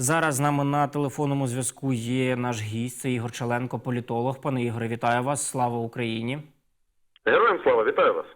Зараз з нами на телефонному зв'язку є наш гість, це Ігор Челенко, політолог. Пане Ігоре, вітаю вас. Слава Україні. Героям слава, вітаю вас.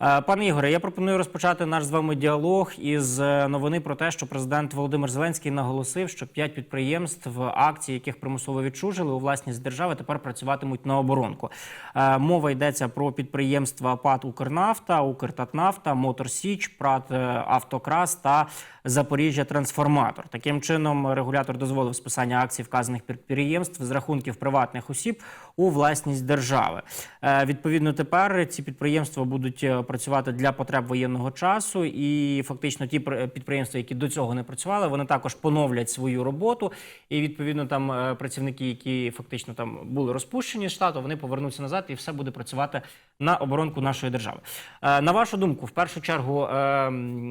Е, Пане Ігоре, я пропоную розпочати наш з вами діалог із е, новини про те, що президент Володимир Зеленський наголосив, що п'ять підприємств, акції яких примусово відчужили у власність держави, тепер працюватимуть на оборонку. Е, Мова йдеться про підприємства ПАТ Укрнафта, Укртатнафта, Мотор Січ, Прат Автокрас та Запоріжжя Трансформатор. Таким чином, регулятор дозволив списання акцій вказаних підприємств з рахунків приватних осіб у власність держави. Е, Відповідно, тепер ці підприємства будуть е, працювати для потреб воєнного часу, і фактично ті пр- підприємства, які до цього не працювали, вони також поновлять свою роботу. І відповідно там е, працівники, які фактично там були розпущені з штату, вони повернуться назад, і все буде працювати на оборонку нашої держави. На вашу думку, в першу чергу,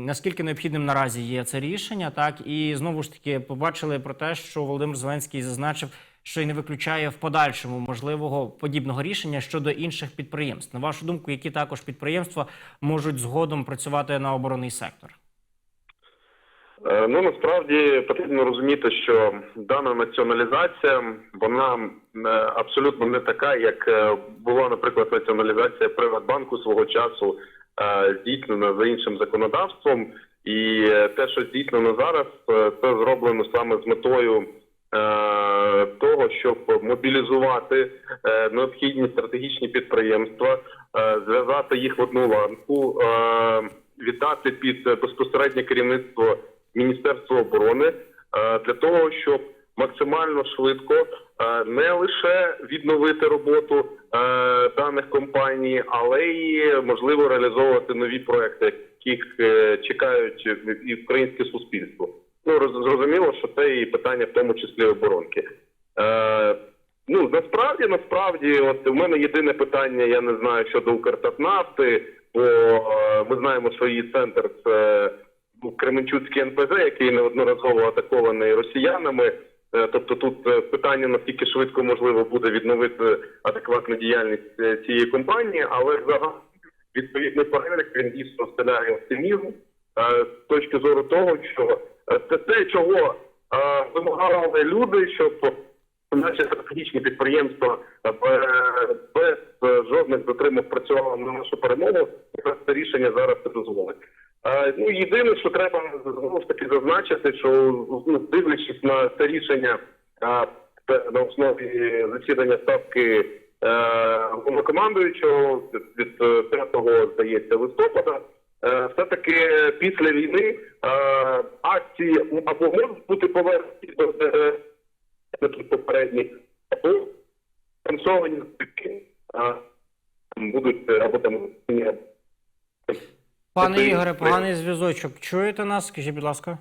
наскільки необхідним наразі є це рішення, так і знову ж таки побачили про те, що Володимир Зеленський зазначив, що й не виключає в подальшому можливого подібного рішення щодо інших підприємств. На вашу думку, які також підприємства можуть згодом працювати на оборонний сектор? Е, Ну насправді потрібно розуміти, що дана націоналізація вона е, абсолютно не така, як е, була, наприклад, націоналізація Приватбанку свого часу, здійснена за іншим законодавством, і е, те, що здійснено зараз, е, це зроблено саме з метою е, того, щоб мобілізувати необхідні стратегічні підприємства, зв'язати їх в одну ланку, віддати під безпосереднє керівництво Міністерства оборони для того, щоб максимально швидко не лише відновити роботу даних компаній, але й можливо реалізовувати нові проекти, яких е, чекають і українське суспільство. Ну зрозуміло, що це і питання, в тому числі оборонки. Е, Ну насправді, насправді, от у мене єдине питання, я не знаю щодо Укртатнафти, бо е, ми знаємо, що її центр це Кременчуцький НПЗ, який неодноразово атакований росіянами. Е, Тобто тут е, питання наскільки швидко можливо буде відновити адекватну діяльність е, цієї компанії, але загалом відповідний перелік він дійсно вселяє оптимізм е, з точки зору того, що е, це те, чого е, вимагали люди, щоб наші стратегічні підприємства без жодних затримок працювали на нашу перемогу. Якраз це рішення зараз це дозволить. Ну єдине, що треба знову ж таки зазначити, що ну, дивлячись на це рішення на основі засідання ставки головнокомандуючого від е, 5 здається листопада. Е, Все-таки після війни е, акції або можуть бути повернуті до е, такі попередні, або збитки будуть е, або там. Пане Ігоре, поганий зв'язочок. Чуєте нас? Скажіть, будь ласка.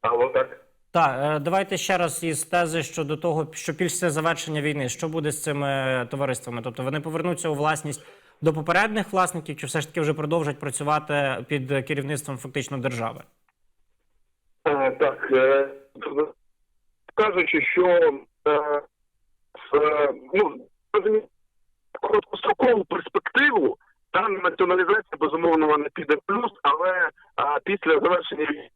Але так. Так, е, давайте ще раз із тези щодо того, що після завершення війни, що буде з цими товариствами? Тобто вони повернуться у власність до попередніх власників, чи все ж таки вже продовжать працювати під керівництвом фактично держави? Е, Так, е, кажучи, що ну, короткострокову перспективу дана націоналізація безумовно вона піде плюс, але після завершення війни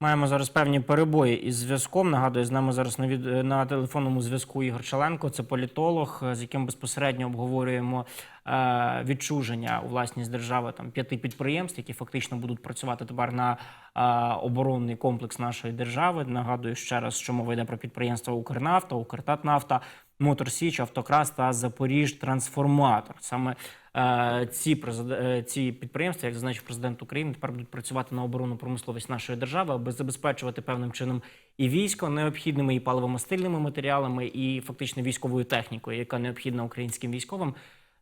Маємо зараз певні перебої із зв'язком. Нагадую, з нами зараз на від на телефонному зв'язку Ігор Челенко. Це політолог, е, з яким безпосередньо обговорюємо е, відчуження у власність держави там п'яти підприємств, які фактично будуть працювати тепер на е, оборонний комплекс нашої держави. Нагадую ще раз, що мова йде про підприємства Укрнафта, Укртатнафта, Мотор Січ, Автокрас та Запоріж Трансформатор. Саме ці презид- е, ці підприємства, як зазначив президент України, тепер будуть працювати на оборонну промисловість нашої держави, аби забезпечувати певним чином і військо необхідними і паливомастильними матеріалами, і фактично військовою технікою, яка необхідна українським військовим.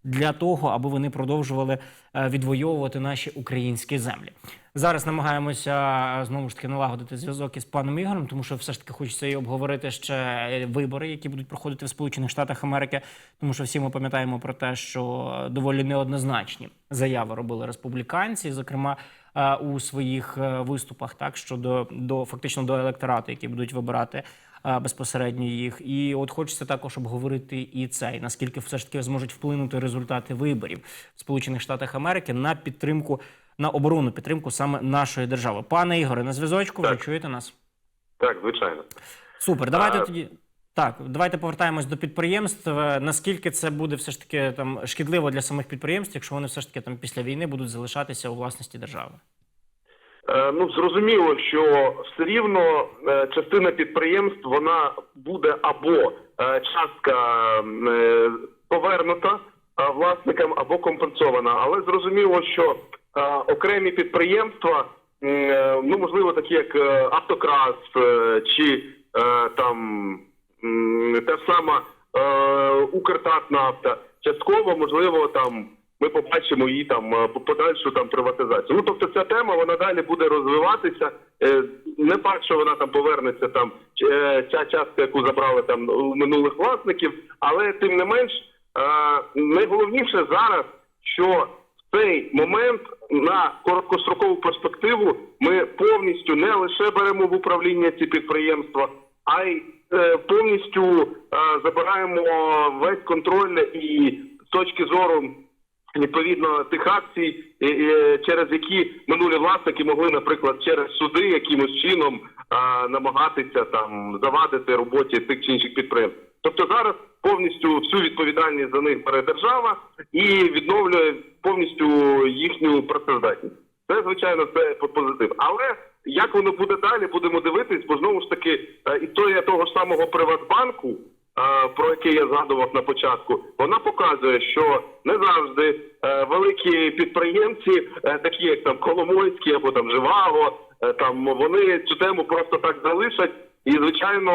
Для того аби вони продовжували е, відвоювати наші українські землі. Зараз намагаємося е, знову ж таки налагодити зв'язок із паном Ігорем, тому що все ж таки хочеться і обговорити ще вибори, які будуть проходити в Сполучених Штатах Америки. Тому що всі ми пам'ятаємо про те, що доволі неоднозначні заяви робили республіканці, зокрема е, у своїх виступах, так щодо до фактично до електорату, які будуть вибирати безпосередньо їх. І от хочеться також обговорити і це, і наскільки все ж таки зможуть вплинути результати виборів в Сполучених Штатах Америки на підтримку на оборонну підтримку саме нашої держави. Пане Ігоре, на зв'язочку, ви чуєте нас? Так, звичайно. Супер. Давайте А- тоді. Так, давайте повертаємось до підприємств. Е, Наскільки це буде все ж таки там шкідливо для самих підприємств, якщо вони все ж таки там після війни будуть залишатися у власності держави? Е, Ну, зрозуміло, що все рівно е, частина підприємств вона буде або е, частка повернута власникам, або компенсована. Але зрозуміло, що окремі підприємства, ну можливо, такі як Автокрас чи там та сама Укртатнафта, частково можливо там ми побачимо її там е, по- подальшу там приватизацію. Ну тобто ця тема вона далі буде розвиватися. Е, Не факт, що вона там повернеться там е, ця частка, яку забрали там у минулих власників, але тим не менш найголовніше зараз, що в цей момент на короткострокову перспективу ми повністю не лише беремо в управління ці підприємства, а й повністю забираємо весь контроль і з точки зору відповідно тих акцій, через які минулі власники могли, наприклад, через суди якимось чином намагатися там завадити роботі тих чи інших підприємств. Тобто зараз повністю всю відповідальність за них бере держава і відновлює повністю їхню працездатність. Це звичайно це позитив. Але як воно буде далі, будемо дивитись, бо знову ж таки е, історія того ж самого Приватбанку, про який я згадував на початку, вона показує, що не завжди е, великі підприємці, е, такі як там Коломойський або там Живаго, е, там вони цю тему просто так залишать. І звичайно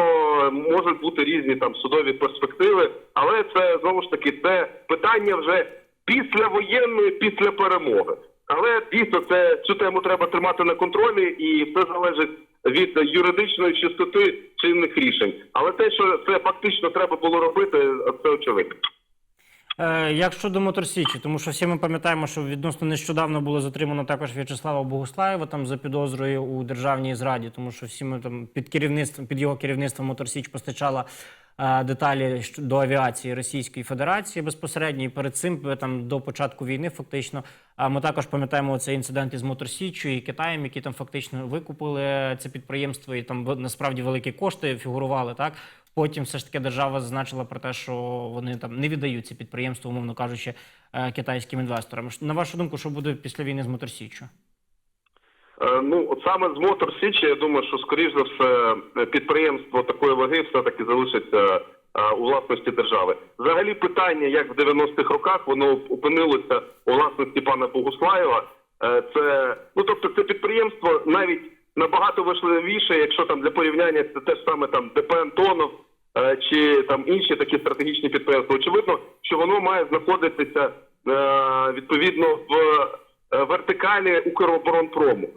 можуть бути різні там судові перспективи, але це знову ж таки це питання вже післявоєнної, після перемоги. Але дійсно це цю тему треба тримати на контролі, і все залежить від юридичної чистоти чинних рішень. Але те, що це фактично треба було робити, це очевидно. Е, як щодо Моторсічі, тому що всі ми пам'ятаємо, що відносно нещодавно було затримано також В'ячеслава Богуслаєва там за підозрою у державній зраді, тому що всі ми там під керівництвом під його керівництвом Моторсіч постачала деталі щ- до авіації Російської Федерації безпосередньо. І перед цим е, там до початку війни, фактично. А ми також пам'ятаємо цей інцидент із Моторсіччю і Китаєм, які там фактично викупили це підприємство, і там насправді великі кошти фігурували так. Потім все ж таки держава зазначила про те, що вони там не віддають ці підприємства, умовно кажучи, е, китайським інвесторам. На вашу думку, що буде після війни з Моторсіччю? Е, Ну, от саме з Мотор Січі, я думаю, що скоріш за все підприємство такої ваги все-таки залишиться е, у власності держави. Взагалі питання, як в 90-х роках воно опинилося у власності пана Богуслаєва. е, Це ну тобто це підприємство навіть набагато важливіше, якщо там для порівняння це те ж саме там ДП Антонов чи там інші такі стратегічні підприємства. Очевидно, що воно має знаходитися відповідно в вертикалі Укроборонпрому.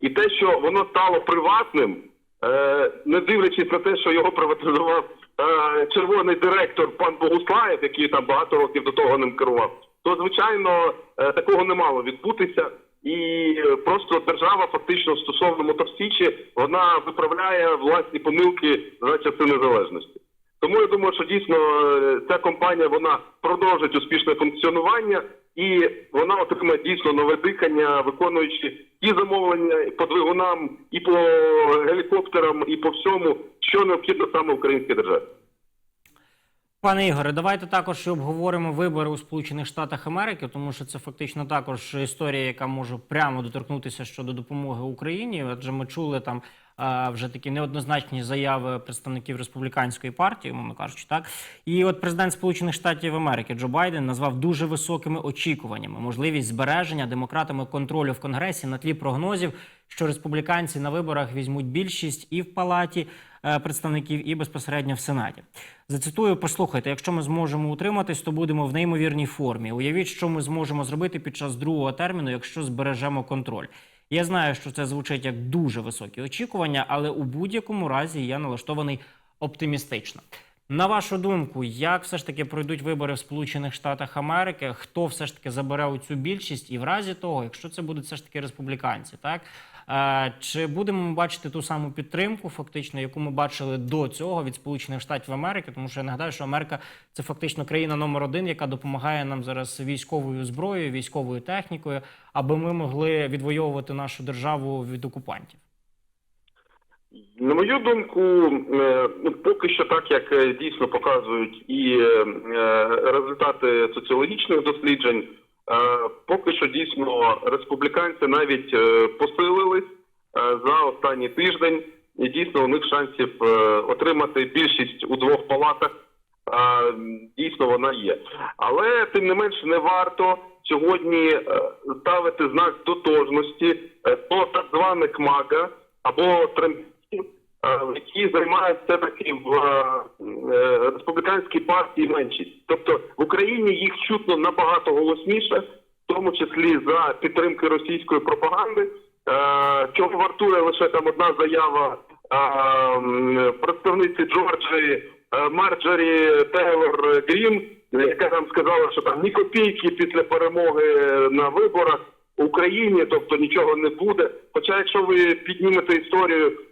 І те, що воно стало приватним, е, не дивлячись на те, що його приватизував е, червоний директор пан Богуслаєв, який там багато років до того ним керував, то звичайно е, такого не мало відбутися. І просто держава фактично стосовно моторсічі вона виправляє власні помилки за часи незалежності. Тому я думаю, що дійсно ця компанія вона продовжить успішне функціонування і вона отримає дійсно нове дихання, виконуючи і замовлення по двигунам, і по гелікоптерам, і по всьому, що необхідно саме українській державі. Пане Ігоре, давайте також обговоримо вибори у Сполучених Штатах Америки, тому що це фактично також історія, яка може прямо доторкнутися щодо допомоги Україні. Адже ми чули там вже такі неоднозначні заяви представників республіканської партії, умовно кажучи, так і от президент Сполучених Штатів Америки Джо Байден назвав дуже високими очікуваннями можливість збереження демократами контролю в Конгресі на тлі прогнозів, що республіканці на виборах візьмуть більшість і в палаті е, представників, і безпосередньо в Сенаті. Зацитую, послухайте, якщо ми зможемо утриматись, то будемо в неймовірній формі. Уявіть, що ми зможемо зробити під час другого терміну, якщо збережемо контроль. Я знаю, що це звучить як дуже високі очікування, але у будь-якому разі я налаштований оптимістично. На вашу думку, як все ж таки пройдуть вибори в Сполучених Штатах Америки? Хто все ж таки забере у цю більшість? І в разі того, якщо це будуть все ж таки республіканці, так Чи будемо ми бачити ту саму підтримку, фактично, яку ми бачили до цього від Сполучених Штатів Америки? Тому що я нагадаю, що Америка це фактично країна номер один, яка допомагає нам зараз військовою зброєю, військовою технікою, аби ми могли відвоювати нашу державу від окупантів. На мою думку, е, ну, поки що так, як е, дійсно показують і е, результати соціологічних досліджень, поки що дійсно республіканці навіть е, посилились е, за останній тиждень, і дійсно у них шансів е, отримати більшість у двох палатах. е, Дійсно, вона є. Але тим не менш не варто сьогодні е, ставити знак тотожності е, до так званих МАГА або е, які займають все таки в е, республіканській партії меншість. Тобто в Україні їх чутно набагато голосніше, в тому числі за підтримки російської пропаганди. Е, Чого вартує лише там одна заява е, представниці Джорджії е, Марджорі Тейлор Грін, яка там сказала, що там ні копійки після перемоги на виборах в Україні, тобто нічого не буде. Хоча, якщо ви піднімете історію е,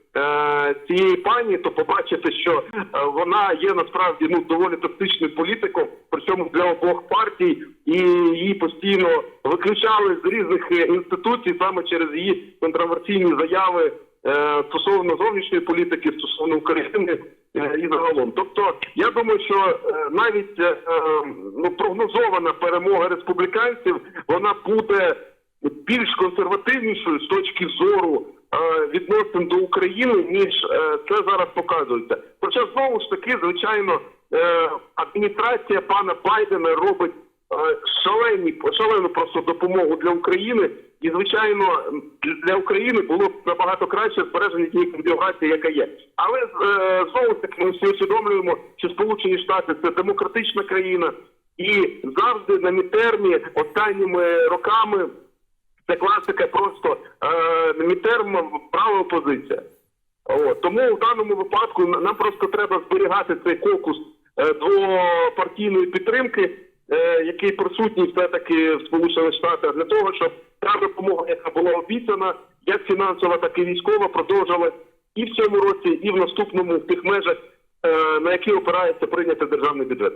цієї пані, то побачите, що е, вона є насправді ну доволі токсичним політиком, причому для обох партій, і її постійно виключали з різних е, інституцій саме через її контроверсійні заяви е, стосовно зовнішньої політики, стосовно України е, і загалом. Тобто, я думаю, що е, навіть е, е, ну прогнозована перемога республіканців вона буде більш консервативнішою з точки зору е, відносин до України, ніж е, це зараз показується. Хоча знову ж таки, звичайно, е, адміністрація пана Байдена робить е, шалені шалену просто допомогу для України, і звичайно для України було б набагато краще збереження тієї конфігурації, яка є. Але е, знову ж таки ми всі усвідомлюємо, що Сполучені Штати це демократична країна, і завжди на мітермі останніми роками. Це класика просто е, мітерм права опозиція. От. Тому в даному випадку нам просто треба зберігати цей кокус е, двопартійної підтримки, е, який присутній все-таки в Сполучених Штатах, для того, щоб та допомога, яка була обіцяна, як фінансова, так і військова, продовжилась і в цьому році, і в наступному в тих межах, е, на які опирається прийняти державний бюджет.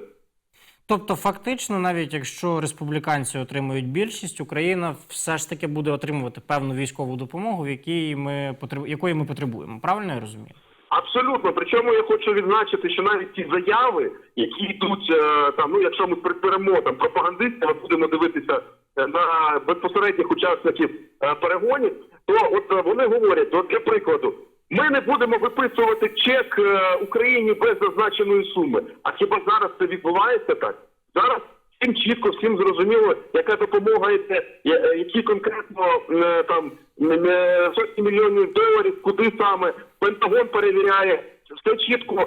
Тобто, фактично, навіть якщо республіканці отримують більшість, Україна все ж таки буде отримувати певну військову допомогу, в якій ми якої ми потребуємо. Правильно я розумію? Абсолютно. Причому я хочу відзначити, що навіть ті заяви, які йдуть е, там, ну якщо ми приберемо там пропагандистів, будемо дивитися е, на безпосередніх учасників е, перегонів, то от вони говорять, от для прикладу, ми не будемо виписувати чек е, Україні без зазначеної суми. А хіба зараз це відбувається так? Зараз всім чітко, всім зрозуміло, яка допомога йде, е, які конкретно е, там сотні мільйонів доларів, куди саме Пентагон перевіряє. Все чітко,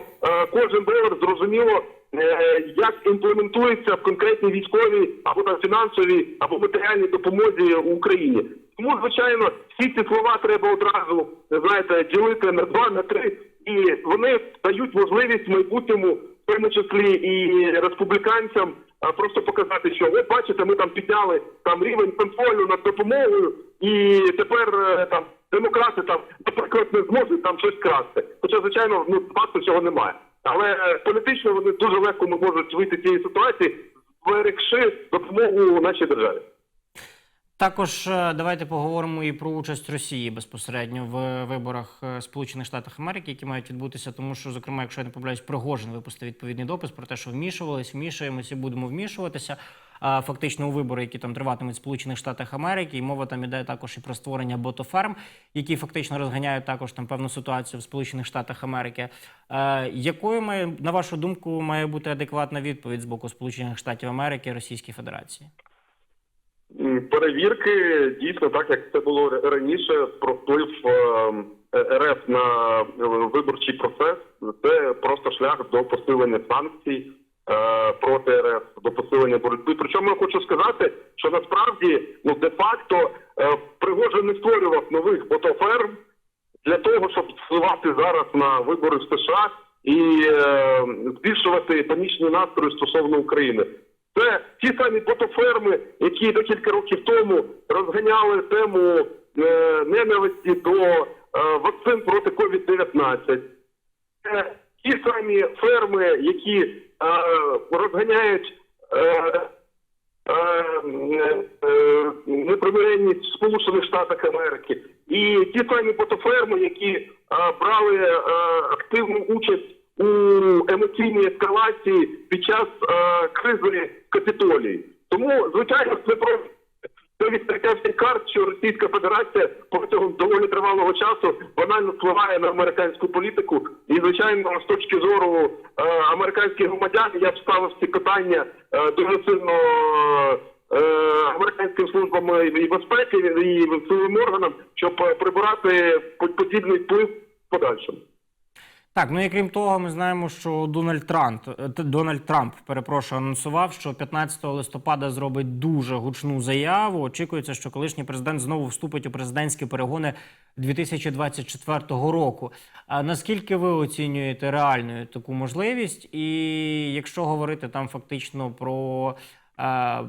кожен долар зрозуміло, як імплементується в конкретній військовій або там фінансовій або матеріальній допомозі Україні. Тому, звичайно, всі ці слова треба одразу знаєте, ділити на два, на три, і вони дають можливість майбутньому, в тому числі і республіканцям, просто показати, що от бачите, ми там підняли там рівень контролю над допомогою, і тепер е, там демократи там, наприклад, не зможуть там щось красти. Хоча, звичайно, ну факту цього немає. Але е, політично вони дуже легко можуть вийти з цієї ситуації, зберегши допомогу нашій державі. Також е, давайте поговоримо і про участь Росії безпосередньо в виборах е, Сполучених Штатів Америки, які мають відбутися, тому що, зокрема, якщо я не помиляюсь, Пригожин випустив відповідний допис про те, що вмішувались, вмішуємося, і будемо вмішуватися. Фактично у вибори, які там триватимуть в Сполучених Штатах Америки, і мова там іде також і про створення ботоферм, які фактично розганяють також там певну ситуацію в Сполучених Штатах Америки. Е, якою має на вашу думку має бути адекватна відповідь з боку Сполучених Штатів Америки і Російської Федерації? Перевірки дійсно так, як це було раніше, про вплив е, РФ на виборчий процес. Це просто шлях до посилення санкцій е, проти РФ, до посилення боротьби. Причому я хочу сказати, що насправді ну де-факто е, Пригожин не створював нових ботоферм для того, щоб впливати зараз на вибори в США і збільшувати панічні настрої стосовно України. Це ті самі ботоферми, які декілька років тому розганяли тему е, ненависті до е, вакцин проти COVID-19. Це ті самі ферми, які е, розганяють е, е, е, непримиренність Сполучених Штатах Америки, і ті самі ботоферми, які е, брали е, активну участь у емоційній ескалації під час е, кризи Капітолії. Тому, звичайно, це про це відкриття всіх карт, що Російська Федерація протягом доволі тривалого часу банально впливає на американську політику. І звичайно, з точки зору е, американських громадян, я б ставив ці питання е, дуже сильно е, американським службам і безпеки і силовим органам, щоб е, прибирати подібний вплив в подальшому. Так, ну і крім того, ми знаємо, що Дональд Трамп е, Дональд Трамп перепрошую анонсував, що 15 листопада зробить дуже гучну заяву. Очікується, що колишній президент знову вступить у президентські перегони 2024 року. А наскільки ви оцінюєте реальною таку можливість? І якщо говорити там фактично про е,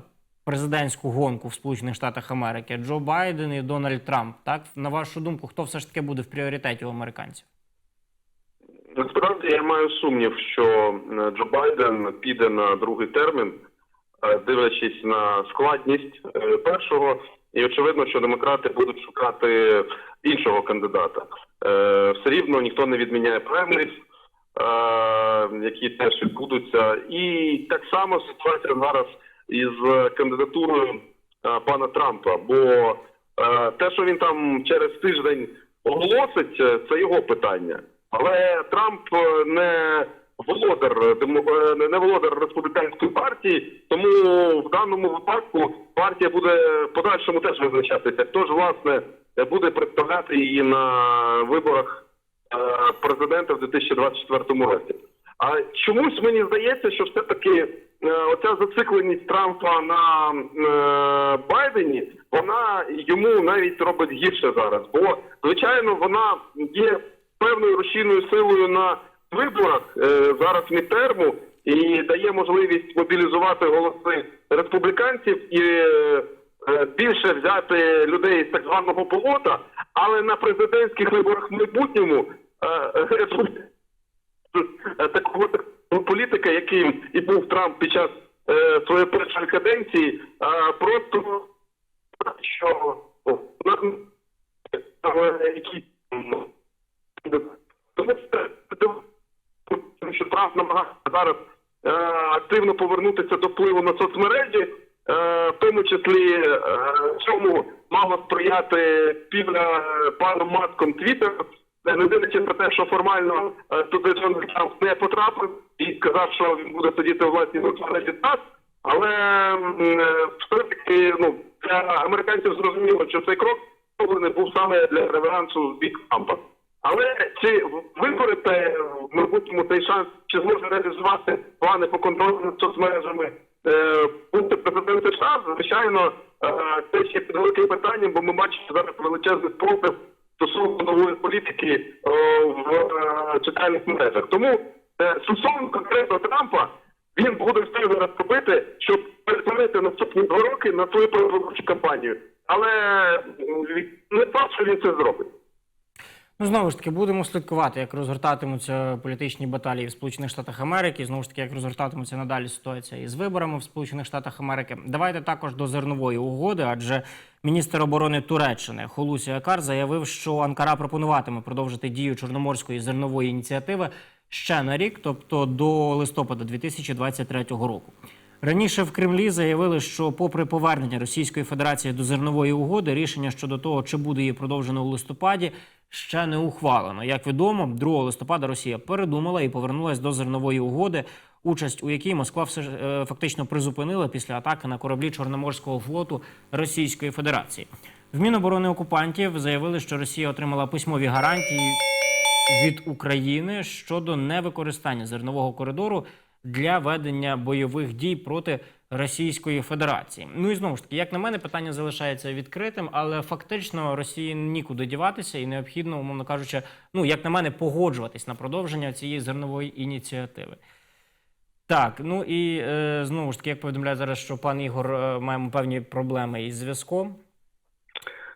президентську гонку в Сполучених Штатах Америки, Джо Байден і Дональд Трамп, так на вашу думку, хто все ж таки буде в пріоритеті у американців? Насправді я маю сумнів, що е, Джо Байден піде на другий термін, е, дивлячись на складність е, першого, і очевидно, що демократи будуть шукати іншого кандидата. Все рівно ніхто не відміняє праймерів, е, які теж відбудуться. І так само ситуація зараз із кандидатурою пана Трампа. Бо те, що він там через тиждень оголосить, це його питання. Але Трамп е, не володар е, не- володар республіканської партії, тому в даному випадку партія буде в подальшому теж визначатися. Хто ж власне буде представляти її на виборах е, президента в 2024 році. А чомусь мені здається, що все-таки е, оця зацикленість Трампа на Байдені, вона йому навіть робить гірше зараз. Бо, звичайно, вона є певною рушійною силою на виборах е, зараз мідтерму і дає можливість мобілізувати голоси республіканців і е, е, більше взяти людей з так званого болота, але на президентських виборах в майбутньому е, е, такого політика, яким і був Трамп під час е, своєї першої каденції, е, просто що о, на, е, які ну, тому що Трамп намагається зараз е, активно повернутися до впливу на соцмережі, е, в тому числі е, цьому мало сприяти спільна е, паном Маском Твіттер, не дивлячись на те, що формально е, туди Дональд Трамп не потрапив і сказав, що він буде сидіти у власній соцмережі так, але е, все-таки ну, для американців зрозуміло, що цей крок був саме для реверансу в бік Трампа. Але чи виборете в майбутньому цей шанс, чи зможе реалізувати плани по контролю над соцмережами е, бути президент США? Звичайно, е, це ще під великим питанням, бо ми бачимо зараз величезний спротив стосовно нової політики е, в е, соціальних мережах. Тому е, стосовно конкретно Трампа, він буде все зараз робити, щоб перетворити наступні два роки на свою передвиборчу кампанію. Але не факт, що він це зробить. Ну, знову ж таки, будемо слідкувати, як розгортатимуться політичні баталії в Сполучених Штатах Америки. Знову ж таки, як розгортатиметься надалі ситуація із виборами в Сполучених Штатах Америки. Давайте також до зернової угоди, адже міністр оборони Туреччини Холусі Акар заявив, що Анкара пропонуватиме продовжити дію чорноморської зернової ініціативи ще на рік, тобто до листопада 2023 року. Раніше в Кремлі заявили, що, попри повернення Російської Федерації до зернової угоди, рішення щодо того, чи буде її продовжено у листопаді, ще не ухвалено. Як відомо, 2 листопада Росія передумала і повернулась до зернової угоди, участь у якій Москва все ж, е, фактично призупинила після атаки на кораблі Чорноморського флоту Російської Федерації. В Міноборони окупантів заявили, що Росія отримала письмові гарантії від України щодо невикористання зернового коридору для ведення бойових дій проти Російської Федерації. Ну і знову ж таки, як на мене, питання залишається відкритим, але фактично Росії нікуди діватися і необхідно, умовно кажучи, ну як на мене, погоджуватись на продовження цієї зернової ініціативи. Так, ну і е, знову ж таки, як повідомляє зараз, що пан Ігор е, маємо певні проблеми із зв'язком.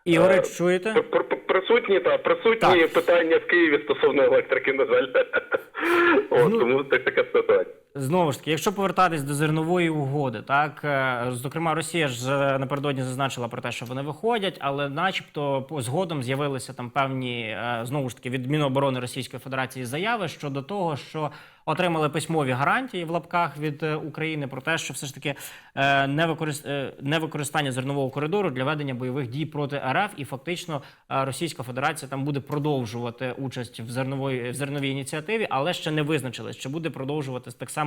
Ігоре, Е, чуєте? Пр- пр- Присутні та присутні Так. питання в Києві стосовно електрики, на жаль. От, Ну, тому так, така ситуація. Знову ж таки, якщо повертатись до зернової угоди, так е, зокрема, Росія ж е, напередодні зазначила про те, що вони виходять, але, начебто, згодом з'явилися там певні е, знову ж таки від Міноборони Російської Федерації заяви щодо того, що отримали письмові гарантії в лапках від України про те, що все ж таки не використ... не використання зернового коридору для ведення бойових дій проти РФ, і фактично Російська Федерація там буде продовжувати участь в зернової в зерновій ініціативі, але ще не визначились, чи буде продовжувати так само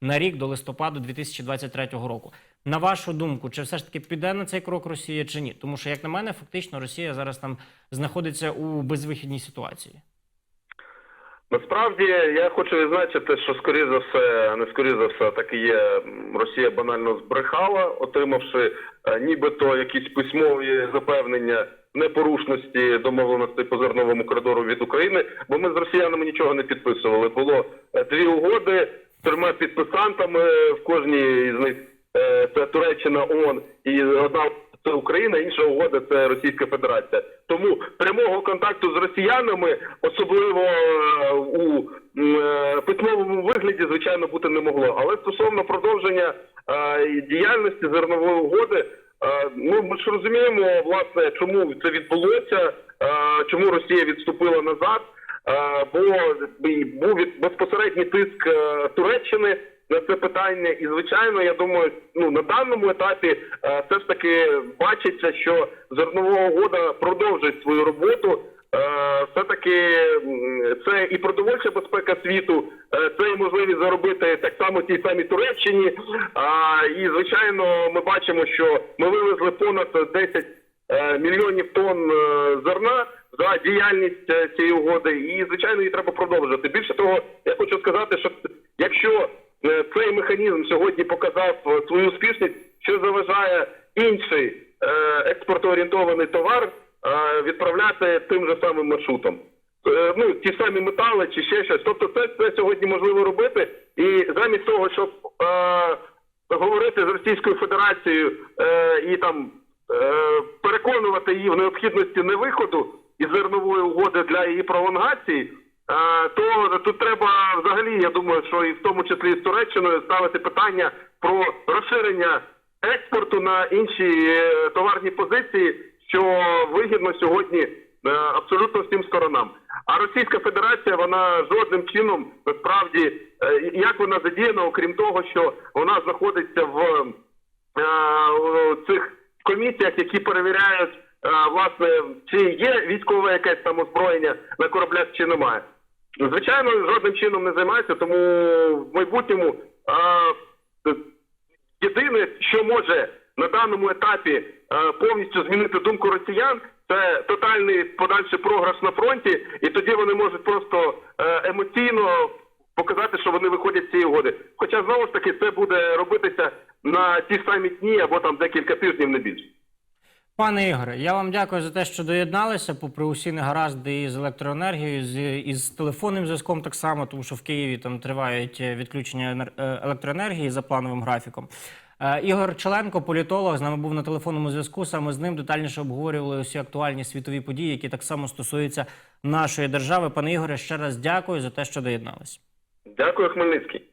на рік до листопаду 2023 року. На вашу думку, чи все ж таки піде на цей крок Росія чи ні? Тому що, як на мене, фактично Росія зараз там знаходиться у безвихідній ситуації. Насправді я хочу відзначити, що скоріше за все, не скоріше за все, так і є. Росія банально збрехала, отримавши е, нібито якісь письмові запевнення непорушності домовленостей по зерновому коридору від України. Бо ми з росіянами нічого не підписували. Було е, дві угоди трьома підписантами. В кожній з них е, це Туреччина ООН і одна це Україна, інша угода це Російська Федерація. Тому прямого контакту з росіянами, особливо е, у е, письмовому вигляді, звичайно, бути не могло. Але стосовно продовження діяльності зернової угоди, ну ми ж розуміємо, власне, чому це відбулося, чому Росія відступила назад. Е, Бо був безпосередній тиск е, Туреччини на це питання, і звичайно, я думаю, ну на даному етапі е, все ж таки бачиться, що зернова угода продовжить свою роботу. Е, Все таки це і продовольча безпека світу, е, це і можливість заробити так само тій самій Туреччині. А, І звичайно, ми бачимо, що ми вивезли понад 10 е, мільйонів тонн е, зерна за діяльність е, цієї угоди, і звичайно її треба продовжувати. Більше того, я хочу сказати, що якщо е, цей механізм сьогодні показав е, свою успішність, що заважає інший експортоорієнтований товар відправляти тим же самим маршрутом. Ну, ті самі метали чи ще щось. Тобто, це, це сьогодні можливо робити. І замість того, щоб е, говорити з Російською Федерацією е, і там е, переконувати її в необхідності невиходу із зернової угоди для її пролонгації, е, то тут треба взагалі, я думаю, що і в тому числі з Туреччиною ставити питання про розширення експорту на інші е, товарні позиції, що вигідно сьогодні е, абсолютно всім сторонам. А Російська Федерація вона жодним чином насправді як вона задіяна, окрім того, що вона знаходиться в цих комісіях, які перевіряють власне, чи є військове якесь там озброєння на кораблях, чи немає. Звичайно, жодним чином не займається, тому в майбутньому е, єдине, що може на даному етапі е, повністю змінити думку росіян, це тотальний подальший програш на фронті, і тоді вони можуть просто е, емоційно показати, що вони виходять з цієї угоди. Хоча знову ж таки це буде робитися на ті самі дні або там декілька тижнів не більше. Пане Ігоре, я вам дякую за те, що доєдналися, попри усі негаразди із електроенергією, з із телефонним зв'язком так само, тому що в Києві там тривають е, відключення е, електроенергії за плановим графіком. Е, Ігор Челенко, політолог, з нами був на телефонному зв'язку. Саме з ним детальніше обговорювали усі актуальні світові події, які так само стосуються нашої держави. Пане Ігоре, ще раз дякую за те, що доєдналися. Дякую, Хмельницький.